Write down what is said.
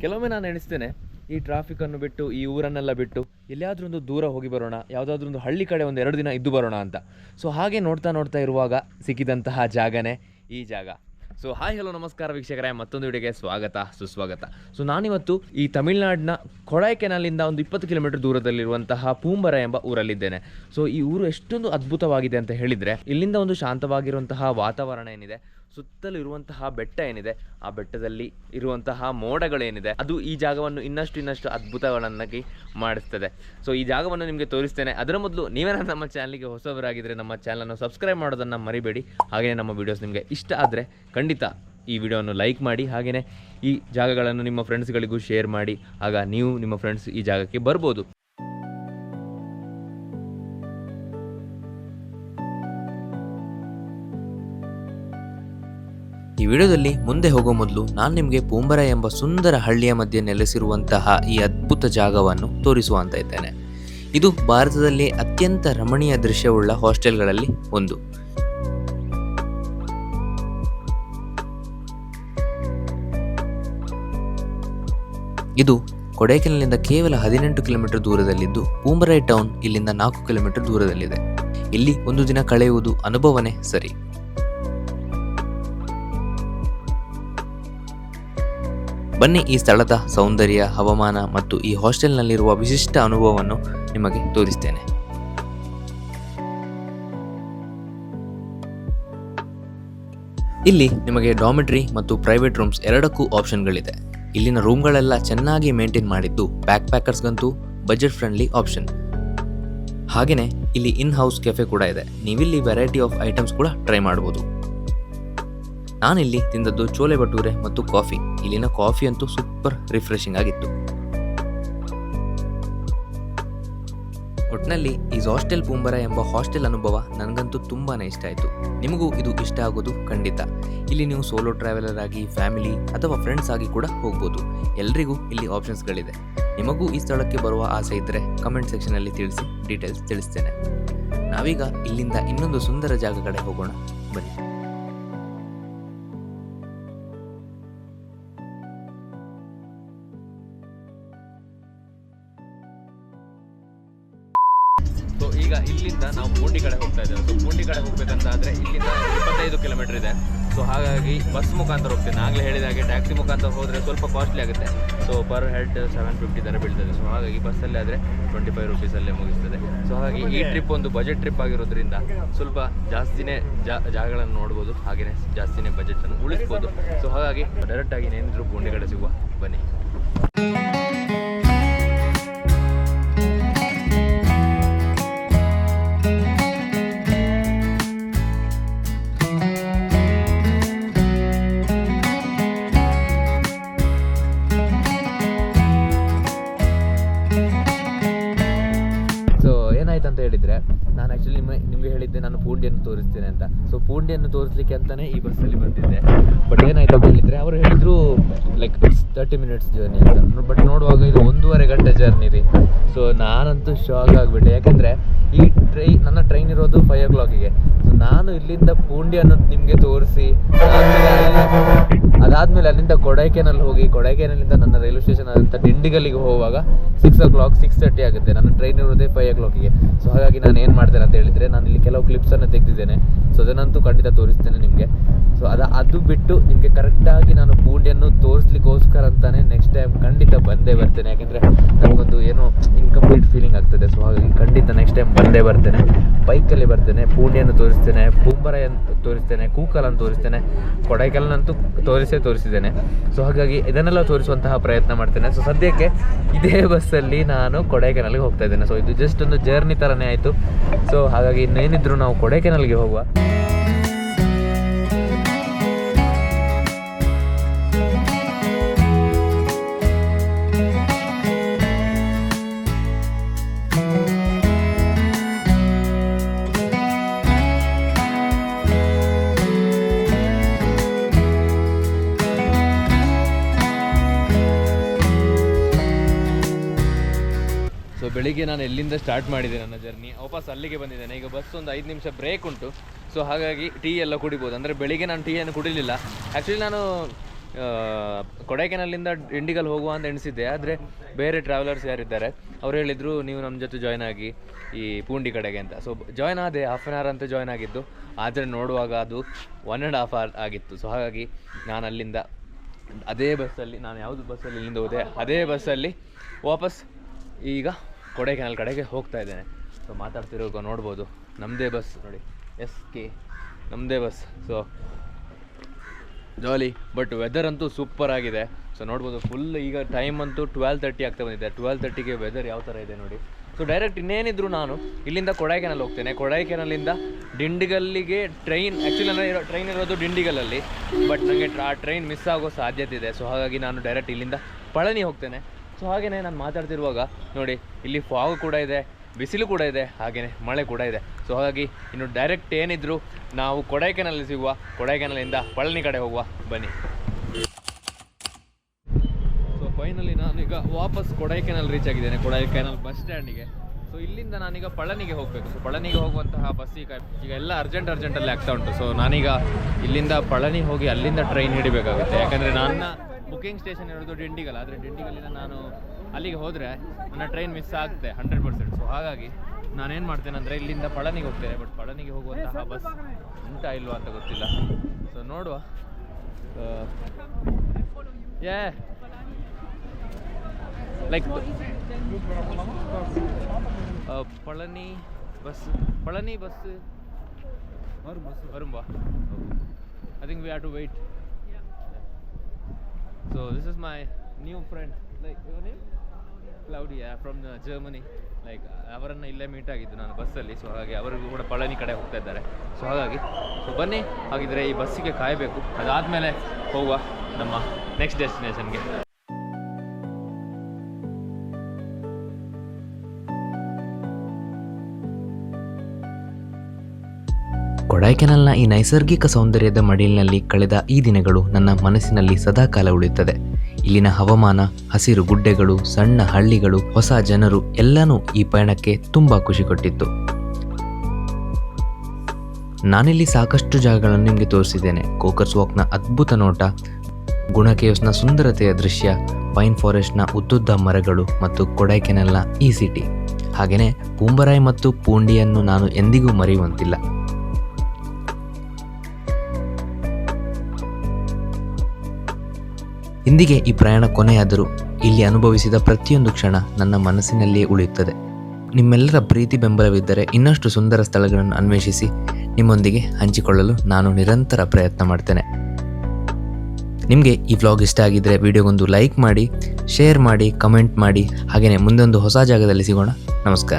ಕೆಲವೊಮ್ಮೆ ನಾನು ಎಣಿಸ್ತೇನೆ, ಈ ಟ್ರಾಫಿಕನ್ನು ಬಿಟ್ಟು, ಈ ಊರನ್ನೆಲ್ಲ ಬಿಟ್ಟು ಎಲ್ಲಿಯಾದ್ರೂ ಒಂದು ದೂರ ಹೋಗಿ ಬರೋಣ ಯಾವುದಾದ್ರೂ ಒಂದು ಹಳ್ಳಿ ಕಡೆ ಒಂದು ಎರಡು ದಿನ ಇದ್ದು ಬರೋಣ ಅಂತ. ಸೊ ಹಾಗೆ ನೋಡ್ತಾ ನೋಡ್ತಾ ಇರುವಾಗ ಸಿಕ್ಕಿದಂತಹ ಜಾಗನೇ ಈ ಜಾಗ. ಸೊ ಹಾಯ್ ಹಲೋ ನಮಸ್ಕಾರ ವೀಕ್ಷಕರೇ, ಮತ್ತೊಂದು ವಿಡಿಯೋಗೆ ಸ್ವಾಗತ, ಸುಸ್ವಾಗತ. ಸೊ ನಾನಿವತ್ತು ಈ ತಮಿಳುನಾಡಿನ ಕೊಡೈಕೆನಾಲಿಂದ ಒಂದು ಇಪ್ಪತ್ತು ಕಿಲೋಮೀಟರ್ ದೂರದಲ್ಲಿರುವಂತಹ ಪೂಂಬರ ಎಂಬ ಊರಲ್ಲಿದ್ದೇನೆ. ಸೊ ಈ ಊರು ಎಷ್ಟೊಂದು ಅದ್ಭುತವಾಗಿದೆ ಅಂತ ಹೇಳಿದರೆ, ಇಲ್ಲಿಂದ ಒಂದು ಶಾಂತವಾಗಿರುವಂತಹ ವಾತಾವರಣ ಏನಿದೆ ಸುತ್ತಲೂ ಇರುವಂತಹ ಬೆಟ್ಟ ಏನಿದೆ, ಆ ಬೆಟ್ಟದಲ್ಲಿ ಇರುವಂತಹ ಮೋಡಗಳೇನಿದೆ, ಅದು ಈ ಜಾಗವನ್ನು ಇನ್ನಷ್ಟು ಇನ್ನಷ್ಟು ಅದ್ಭುತಗಳನ್ನಾಗಿ ಮಾಡಿಸ್ತದೆ. ಸೊ ಈ ಜಾಗವನ್ನು ನಿಮಗೆ ತೋರಿಸ್ತೇನೆ. ಅದರ ಮೊದಲು ನೀವೇನ ನಮ್ಮ ಚಾನಲ್ಗೆ ಹೊಸಬರಾಗಿದ್ದರೆ ನಮ್ಮ ಚಾನಲನ್ನು ಸಬ್ಸ್ಕ್ರೈಬ್ ಮಾಡೋದನ್ನು ಮರಿಬೇಡಿ. ಹಾಗೆಯೇ ನಮ್ಮ ವಿಡಿಯೋಸ್ ನಿಮಗೆ ಇಷ್ಟ ಆದರೆ ಖಂಡಿತ ಈ ವಿಡಿಯೋವನ್ನು ಲೈಕ್ ಮಾಡಿ, ಹಾಗೆಯೇ ಈ ಜಾಗಗಳನ್ನು ನಿಮ್ಮ ಫ್ರೆಂಡ್ಸ್ಗಳಿಗೂ ಶೇರ್ ಮಾಡಿ. ಆಗ ನೀವು ನಿಮ್ಮ ಫ್ರೆಂಡ್ಸ್ ಈ ಜಾಗಕ್ಕೆ ಬರ್ಬೋದು. ವಿಡಿಯೋದಲ್ಲಿ ಮುಂದೆ ಹೋಗೋ ಮೊದಲು ನಾನು ನಿಮಗೆ ಪೂಂಬರ ಎಂಬ ಸುಂದರ ಹಳ್ಳಿಯ ಮಧ್ಯೆ ನೆಲೆಸಿರುವಂತಹ ಈ ಅದ್ಭುತ ಜಾಗವನ್ನು ತೋರಿಸುವಂತ ಇದ್ದೇನೆ. ಇದು ಭಾರತದಲ್ಲಿ ಅತ್ಯಂತ ರಮಣೀಯ ದೃಶ್ಯವುಳ್ಳ ಹಾಸ್ಟೆಲ್ಗಳಲ್ಲಿ ಒಂದು. ಇದು ಕೊಡೈಕೆನಲ್ನಿಂದ ಕೇವಲ ಹದಿನೆಂಟು ಕಿಲೋಮೀಟರ್ ದೂರದಲ್ಲಿದ್ದು ಪೂಂಬರೈ ಟೌನ್ ಇಲ್ಲಿಂದ ನಾಲ್ಕು ಕಿಲೋಮೀಟರ್ ದೂರದಲ್ಲಿದೆ. ಇಲ್ಲಿ ಒಂದು ದಿನ ಕಳೆಯುವುದು ಅನುಭವನೇ ಸರಿ. ಬನ್ನಿ ಈ ಸ್ಥಳದ ಸೌಂದರ್ಯ, ಹವಾಮಾನ ಮತ್ತು ಈ ಹಾಸ್ಟೆಲ್ನಲ್ಲಿರುವ ವಿಶಿಷ್ಟ ಅನುಭವವನ್ನು ನಿಮಗೆ ತೋರಿಸ್ತೇನೆ. ಇಲ್ಲಿ ನಿಮಗೆ ಡಾಮಿಟ್ರಿ ಮತ್ತು ಪ್ರೈವೇಟ್ ರೂಮ್ಸ್ ಎರಡಕ್ಕೂ ಆಪ್ಷನ್ಗಳಿದೆ. ಇಲ್ಲಿನ ರೂಮ್ಗಳೆಲ್ಲ ಚೆನ್ನಾಗಿ ಮೇಂಟೈನ್ ಮಾಡಿದ್ದು ಬ್ಯಾಕ್ ಪ್ಯಾಕರ್ಸ್ಗಂತೂ ಬಜೆಟ್ ಫ್ರೆಂಡ್ಲಿ ಆಪ್ಷನ್. ಹಾಗೆಯೇ ಇಲ್ಲಿ ಇನ್ ಹೌಸ್ ಕೆಫೆ ಕೂಡ ಇದೆ. ನೀವಿಲ್ಲಿ ವೆರೈಟಿ ಆಫ್ ಐಟಮ್ಸ್ ಕೂಡ ಟ್ರೈ ಮಾಡ್ಬೋದು. ನಾನಿಲ್ಲಿ ತಿಂದದ್ದು ಚೋಲೆ ಭಟೂರೆ ಮತ್ತು ಕಾಫಿ. ಇಲ್ಲಿನ ಕಾಫಿ ಅಂತೂ ಸೂಪರ್ ರಿಫ್ರೆಶಿಂಗ್ ಆಗಿತ್ತು. ಒಟ್ನಲ್ಲಿ ಈ ಹಾಸ್ಟೆಲ್ ಪೂಂಬರ ಎಂಬ ಹಾಸ್ಟೆಲ್ ಅನುಭವ ನನಗಂತೂ ತುಂಬಾ ಇಷ್ಟ ಆಯಿತು. ನಿಮಗೂ ಇದು ಇಷ್ಟ ಆಗೋದು ಖಂಡಿತ. ಇಲ್ಲಿ ನೀವು ಸೋಲೋ ಟ್ರಾವೆಲರ್ ಆಗಿ ಫ್ಯಾಮಿಲಿ ಅಥವಾ ಫ್ರೆಂಡ್ಸ್ ಆಗಿ ಕೂಡ ಹೋಗ್ಬೋದು. ಎಲ್ರಿಗೂ ಇಲ್ಲಿ ಆಪ್ಷನ್ಸ್ಗಳಿದೆ ನಿಮಗೂ ಈ ಸ್ಥಳಕ್ಕೆ ಬರುವ ಆಸೆ ಇದ್ದರೆ ಕಮೆಂಟ್ ಸೆಕ್ಷನಲ್ಲಿ ತಿಳಿಸಿ ಡೀಟೇಲ್ಸ್ ತಿಳಿಸ್ತೇನೆ. ನಾವೀಗ ಇಲ್ಲಿಂದ ಇನ್ನೊಂದು ಸುಂದರ ಜಾಗ ಹೋಗೋಣ. ಬನ್ನಿ. ನಾವು ಪೂಂಡಿ ಕಡೆ ಹೋಗ್ತಾ ಇದ್ದೇವೆ. ಸೊ ಪೂಂಡಿ ಕಡೆ ಹೋಗ್ಬೇಕಂತಾದ್ರೆ ಇಲ್ಲಿಂದ ಇಪ್ಪತ್ತೈದು ಕಿಲೋಮೀಟರ್ ಇದೆ. ಸೊ ಹಾಗಾಗಿ ಬಸ್ ಮುಖಾಂತರ ಹೋಗ್ತೇನೆ. ಆಗಲೇ ಹೇಳಿದ ಹಾಗೆ ಟ್ಯಾಕ್ಸಿ ಮುಖಾಂತರ ಹೋದರೆ ಸ್ವಲ್ಪ ಕಾಸ್ಟ್ಲಿ ಆಗುತ್ತೆ. So per head seven fifty ಥರ ಬೀಳ್ತದೆ. ಸೊ ಹಾಗಾಗಿ ಬಸ್ಸಲ್ಲಿ ಆದರೆ ಟ್ವೆಂಟಿ ಫೈವ್ ರುಪೀಸಲ್ಲೇ ಮುಗಿಸ್ತದೆ. ಸೊ ಹಾಗಾಗಿ ಈ ಟ್ರಿಪ್ ಒಂದು ಬಜೆಟ್ ಟ್ರಿಪ್ ಆಗಿರೋದ್ರಿಂದ ಸ್ವಲ್ಪ ಜಾಸ್ತಿನೇ ಜಾಗಗಳನ್ನು ನೋಡ್ಬೋದು. ಹಾಗೆಯೇ ಜಾಸ್ತಿನೇ ಬಜೆಟನ್ನು ಉಳಿಸ್ಬೋದು. ಸೊ ಹಾಗಾಗಿ ಡೈರೆಕ್ಟಾಗಿ ಏನಿದ್ರು ಪೂಂಡಿ ಕಡೆ ಸಿಗುವ. ಬನ್ನಿ. ಪೂಂಡಿಯನ್ನು ತೋರಿಸ್ತೇನೆ ಅಂತ. ಸೊ ಪೂಂಡಿಯನ್ನು ತೋರಿಸ್ಲಿಕ್ಕೆ ಅಂತಾನೆ ಈ ಬಸ್ಸಲ್ಲಿ ಬಂದಿದ್ದೆ. ಬಟ್ ಏನಾಯ್ತು ಹೇಳಿದರೆ, ಅವರು ಹೇಳಿದ್ರು ಲೈಕ್ ತರ್ಟಿ ಮಿನಿಟ್ಸ್ ಜರ್ನಿ ಅಂತ. ಬಟ್ ನೋಡುವಾಗ ಇದು ಒಂದೂವರೆ ಗಂಟೆ ಜರ್ನಿ ರೀ. ಸೊ ನಾನಂತೂ ಶಾಕ್ ಆಗಿಬಿಟ್ಟೆ. ಯಾಕಂದರೆ, ಈ ಟ್ರೈ ನನ್ನ ಟ್ರೈನ್ ಇರೋದು ಫೈವ್ ಓ ಕ್ಲಾಕಿಗೆ ನಾನು ಇಲ್ಲಿಂದ ಪೂಂಡಿ ಅನ್ನೋದು ನಿಮಗೆ ತೋರಿಸಿ ಅದಾದ್ಮೇಲೆ ಅಲ್ಲಿಂದ ಕೊಡೈಕೆನಲ್ಲಿ ಹೋಗಿ ಕೊಡೈಕೆನಲ್ಲಿಂದ ನನ್ನ ರೈಲ್ವೆ ಸ್ಟೇಷನ್ ಆದಂಥ ಡಿಂಡಿಗಲ್ಲಿಗೆ ಹೋಗುವಾಗ six o'clock six thirty ಆಗುತ್ತೆ. ನನ್ನ ಟ್ರೈನ್ ಇರೋದೇ ಫೈವ್ ಓ ಕ್ಲಾಕಿಗೆ ಸೊ ಹಾಗಾಗಿ ನಾನು ಏನು ಮಾಡ್ತೇನೆ ಅಂತ ಹೇಳಿದರೆ, ನಾನು ಇಲ್ಲಿ ಕೆಲವು ಕ್ಲಿಪ್ಸನ್ನು ತೆಗೆದಿದ್ದೇನೆ. ಸೊ ಅದನ್ನಂತೂ ಖಂಡಿತ ತೋರಿಸ್ತೇನೆ ನಿಮಗೆ. ಸೊ ಅದು ಅದು ಬಿಟ್ಟು ನಿಮಗೆ ಕರೆಕ್ಟಾಗಿ ನಾನು ಪೂಂಡಿಯನ್ನು ತೋರಿಸ್ಲಿಕ್ಕೋಸ್ಕರ ಅಂತಾನೆ ನೆಕ್ಸ್ಟ್ ಟೈಮ್ ಖಂಡಿತ ಬಂದೇ ಬರ್ತೇನೆ. ಯಾಕೆಂದರೆ ನನಗೊಂದು ಏನೋ ಇನ್ಕಂಪ್ಲೀಟ್ ಫೀಲಿಂಗ್ ಆಗ್ತದೆ. ಸೊ ಹಾಗಾಗಿ ಖಂಡಿತ ನೆಕ್ಸ್ಟ್ ಟೈಮ್ ಬಂದೇ ಬರ್ತೇನೆ. ಬೈಕಲ್ಲಿ ಬರ್ತೇನೆ, ಪೂಂಡಿಯನ್ನು ತೋರಿಸ್ತೇನೆ ಪೂಂಬರೆಯನ್ನು ತೋರಿಸ್ತೇನೆ, ಕೂಕಲನ್ನು ತೋರಿಸ್ತೇನೆ ಕೊಡೈಕಲ್ನಂತೂ ತೋರಿಸೇ ತೋರಿಸಿದ್ದೇನೆ. ಸೊ ಹಾಗಾಗಿ ಇದನ್ನೆಲ್ಲ ತೋರಿಸುವಂತಹ ಪ್ರಯತ್ನ ಮಾಡ್ತೇನೆ. ಸೊ ಸದ್ಯಕ್ಕೆ ಇದೇ ಬಸ್ಸಲ್ಲಿ ನಾನು ಕೊಡೈಕೆನಲ್ಗೆ ಹೋಗ್ತಾ ಇದ್ದೇನೆ. ಸೊ ಇದು ಜಸ್ಟ್ ಒಂದು ಜರ್ನಿ ಥರನೇ ಆಯಿತು. ಸೊ ಹಾಗಾಗಿ ಇನ್ನೇನಿದ್ರು ನಾವು ಕೊಡೈಕೆನಲ್ಗೆ ಹೋಗುವ. ಬೆಳಿಗ್ಗೆ ನಾನು ಎಲ್ಲಿಂದ ಸ್ಟಾರ್ಟ್ ಮಾಡಿದೆ ನನ್ನ ಜರ್ನಿ ವಾಪಸ್ ಅಲ್ಲಿಗೆ ಬಂದಿದ್ದೇನೆ. ಈಗ ಬಸ್ ಒಂದು ಐದು ನಿಮಿಷ ಬ್ರೇಕ್ ಉಂಟು. ಸೊ ಹಾಗಾಗಿ ಟೀ ಎಲ್ಲ ಕುಡಿಬೋದು. ಅಂದರೆ ಬೆಳಿಗ್ಗೆ ನಾನು ಟೀಯನ್ನು ಕುಡಿಲಿಲ್ಲ. ಆ್ಯಕ್ಚುಲಿ ನಾನು ಕೊಡೈಕೆನಲ್ಲಿಂದ ಇಂಡಿಗಲ್ ಹೋಗುವ ಅಂತ ಎಣಿಸಿದ್ದೆ. ಆದರೆ ಬೇರೆ ಟ್ರಾವೆಲರ್ಸ್ ಯಾರಿದ್ದಾರೆ, ಅವ್ರು ಹೇಳಿದರು, ನೀವು ನಮ್ಮ ಜೊತೆ ಜಾಯ್ನ್ ಆಗಿ ಈ ಪೂಂಡಿ ಕಡೆಗೆ ಅಂತ. ಸೊ ಜಾಯ್ನ್ ಆದೆ. ಹಾಫ್ ಆನ್ ಅವರ್ ಅಂತ ಜಾಯ್ನ್ ಆಗಿದ್ದು. ಆದರೆ ನೋಡುವಾಗ ಅದು ಒನ್ ಆ್ಯಂಡ್ ಹಾಫ್ ಅವರ್ ಆಗಿತ್ತು. ಸೊ ಹಾಗಾಗಿ ನಾನು ಅಲ್ಲಿಂದ ಅದೇ ಬಸ್ಸಲ್ಲಿ ನಾನು ಯಾವುದು ಬಸ್ಸಲ್ಲಿ ಇಲ್ಲಿಂದ ಹೋದೆ? ಅದೇ ಬಸ್ಸಲ್ಲಿ ವಾಪಸ್ ಈಗ ಕೊಡೈಕೆನಲ್ ಕಡೆಗೆ ಹೋಗ್ತಾ ಇದ್ದೇನೆ. ಸೊ ಮಾತಾಡ್ತಿರೋ ನೋಡ್ಬೋದು. ನಮ್ಮದೇ ಬಸ್ ನೋಡಿ. ಎಸ್ ಕೆ ನಮ್ಮದೇ bus. So jolly but weather ಅಂತೂ ಸೂಪರ್ ಆಗಿದೆ. ಸೊ ನೋಡ್ಬೋದು ಫುಲ್ ಈಗ ಟೈಮ್ ಅಂತೂ ಟ್ವೆಲ್ ತರ್ಟಿ ಆಗ್ತಾ ಬಂದಿದೆ. ಟ್ವೆಲ್ ತರ್ಟಿಗೆ ವೆದರ್ ಯಾವ ಥರ ಇದೆ ನೋಡಿ. ಸೊ ಡೈರೆಕ್ಟ್ ಇನ್ನೇನಿದ್ರು ನಾನು ಇಲ್ಲಿಂದ ಕೊಡೈಕೆನಲ್ ಹೋಗ್ತೇನೆ. ಕೊಡೈಕೆನಲ್ಲಿಂದ ಡಿಂಡಿಗಲ್ಲಿಗೆ ಟ್ರೈನ್ ಆ್ಯಕ್ಚುಲಿ ಅಂದರೆ ಇರೋ ಟ್ರೈನ್ ಇರೋದು ಡಿಂಡಿಗಲಲ್ಲಿ. ಬಟ್ ನನಗೆ ಆ ಟ್ರೈನ್ ಮಿಸ್ ಆಗೋ ಸಾಧ್ಯತೆ ಇದೆ. ಸೊ ಹಾಗಾಗಿ ನಾನು ಡೈರೆಕ್ಟ್ ಇಲ್ಲಿಂದ ಪಳನಿ ಹೋಗ್ತೇನೆ. ಸೊ ಹಾಗೆಯೇ ನಾನು ಮಾತಾಡ್ತಿರುವಾಗ ನೋಡಿ, ಇಲ್ಲಿ ಫಾಗ್ ಕೂಡ ಇದೆ, ಬಿಸಿಲು ಕೂಡ ಇದೆ ಹಾಗೆಯೇ ಮಳೆ ಕೂಡ ಇದೆ. ಸೊ ಹಾಗಾಗಿ ಇನ್ನು ಡೈರೆಕ್ಟ್ ಏನಿದ್ರು ನಾವು ಕೊಡೈಕೆನಲ್ಲಿ ಸಿಗುವ ಕೊಡೈಕೆನಲ್ಲಿಂದ ಪಳನಿ ಕಡೆ ಹೋಗುವ, ಬನ್ನಿ. ಸೊ ಫೈನಲಿ ನಾನೀಗ ವಾಪಸ್ ಕೊಡೈಕೆನಲ್ ರೀಚ್ ಆಗಿದ್ದೇನೆ, ಕೊಡೈಕೆನಲ್ ಬಸ್ ಸ್ಟ್ಯಾಂಡಿಗೆ ಸೊ ಇಲ್ಲಿಂದ ನಾನೀಗ ಪಳನಿಗೆ ಹೋಗಬೇಕು. ಸೊ ಪಳನಿಗೆ ಹೋಗುವಂತಹ ಬಸ್ ಈಗ ಈಗ ಎಲ್ಲ ಅರ್ಜೆಂಟ್ ಅರ್ಜೆಂಟಲ್ಲಿ ಆಗ್ತಾ ಉಂಟು. ಸೊ ನಾನೀಗ ಇಲ್ಲಿಂದ ಪಳನಿ ಹೋಗಿ ಅಲ್ಲಿಂದ ಟ್ರೈನ್ ಹಿಡಿಬೇಕಾಗುತ್ತೆ. ಯಾಕಂದರೆ ನನ್ನ ಬುಕಿಂಗ್ ಸ್ಟೇಷನ್ ಇರೋದು ಡಿಂಡಿಗಲ್ ಆದರೆ ಡಿಂಡಿಗಲ್ಲಿಂದ ನಾನು ಅಲ್ಲಿಗೆ ಹೋದರೆ ನನ್ನ ಟ್ರೈನ್ ಮಿಸ್ ಆಗುತ್ತೆ ಹಂಡ್ರೆಡ್ ಪರ್ಸೆಂಟ್ ಸೊ ಹಾಗಾಗಿ ನಾನೇನು ಮಾಡ್ತೇನೆ ಅಂದರೆ ಇಲ್ಲಿಂದ ಪಳನಿಗೆ ಹೋಗ್ತೇನೆ ಬಟ್ ಪಳನಿಗೆ ಹೋಗುವಂತಹ ಬಸ್ ಉಂಟಾ ಇಲ್ವಾ ಅಂತ ಗೊತ್ತಿಲ್ಲ ಸೊ ನೋಡುವ ಯೇ like Palani bus Palani bus வரும்பா I think we have to wait. So this is my new friend. Like your name? From uh, Germany. Like ಅವರನ್ನು ಇಲ್ಲೇ ಮೀಟ್ ಆಗಿದ್ದು ನಾನು ಬಸ್ಸಲ್ಲಿ ಸೊ ಹಾಗೆ ಅವರಿಗೂ ಕೂಡ ಪಳನಿ ಕಡೆ ಹೋಗ್ತಾ ಇದ್ದಾರೆ ಸೊ ಹಾಗಾಗಿ ಸೊ ಬನ್ನಿ ಹಾಗಿದ್ರೆ ಈ ಬಸ್ಸಿಗೆ ಕಾಯಬೇಕು ಅದಾದಮೇಲೆ ಹೋಗುವ ನಮ್ಮ ನೆಕ್ಸ್ಟ್ ಡೆಸ್ಟಿನೇಷನ್ಗೆ ಕೊಡೈಕೆನಲ್ನ ಈ ನೈಸರ್ಗಿಕ ಸೌಂದರ್ಯದ ಮಡಿಲಿನಲ್ಲಿ ಕಳೆದ ಈ ದಿನಗಳು ನನ್ನ ಮನಸ್ಸಿನಲ್ಲಿ ಸದಾಕಾಲ ಉಳಿಯುತ್ತದೆ. ಇಲ್ಲಿನ ಹವಾಮಾನ, ಹಸಿರು ಗುಡ್ಡೆಗಳು, ಸಣ್ಣ ಹಳ್ಳಿಗಳು, ಹೊಸ ಜನರು ಎಲ್ಲನೂ ಈ ಪಯಣಕ್ಕೆ ತುಂಬ ಖುಷಿ ಕೊಟ್ಟಿತ್ತು. ನಾನಿಲ್ಲಿ ಸಾಕಷ್ಟು ಜಾಗಗಳನ್ನು ನಿಮಗೆ ತೋರಿಸಿದ್ದೇನೆ. ಕೋಕರ್ಸ್ ವಾಕ್ನ ಅದ್ಭುತ ನೋಟ, ಗುಣಕೇವ್ಸ್ನ ಸುಂದರತೆಯ ದೃಶ್ಯ, ಪೈನ್ ಫಾರೆಸ್ಟ್ನ ಉದ್ದುದ್ದ ಮರಗಳು ಮತ್ತು ಕೊಡೈಕೆನಲ್ನ ಈ ಸಿಟಿ. ಹಾಗೆಯೇ ಪೂಂಬರಾಯ್ ಮತ್ತು ಪೂಂಡಿಯನ್ನು ನಾನು ಎಂದಿಗೂ ಮರೆಯುವಂತಿಲ್ಲ. ಇಂದಿಗೆ ಈ ಪ್ರಯಾಣ ಕೊನೆಯಾದರೂ ಇಲ್ಲಿ ಅನುಭವಿಸಿದ ಪ್ರತಿಯೊಂದು ಕ್ಷಣ ನನ್ನ ಮನಸ್ಸಿನಲ್ಲಿಯೇ ಉಳಿಯುತ್ತದೆ. ನಿಮ್ಮೆಲ್ಲರ ಪ್ರೀತಿ ಬೆಂಬಲವಿದ್ದರೆ ಇನ್ನಷ್ಟು ಸುಂದರ ಸ್ಥಳಗಳನ್ನು ಅನ್ವೇಷಿಸಿ ನಿಮ್ಮೊಂದಿಗೆ ಹಂಚಿಕೊಳ್ಳಲು ನಾನು ನಿರಂತರ ಪ್ರಯತ್ನ ಮಾಡ್ತೇನೆ. ನಿಮಗೆ ಈ ವ್ಲಾಗ್ ಇಷ್ಟ ಆಗಿದ್ದರೆ ವಿಡಿಯೋಗೊಂದು ಲೈಕ್ ಮಾಡಿ, ಶೇರ್ ಮಾಡಿ, ಕಮೆಂಟ್ ಮಾಡಿ ಹಾಗೆಯೇ ಮುಂದೊಂದು ಹೊಸ ಜಾಗದಲ್ಲಿ ಸಿಗೋಣ. ನಮಸ್ಕಾರ.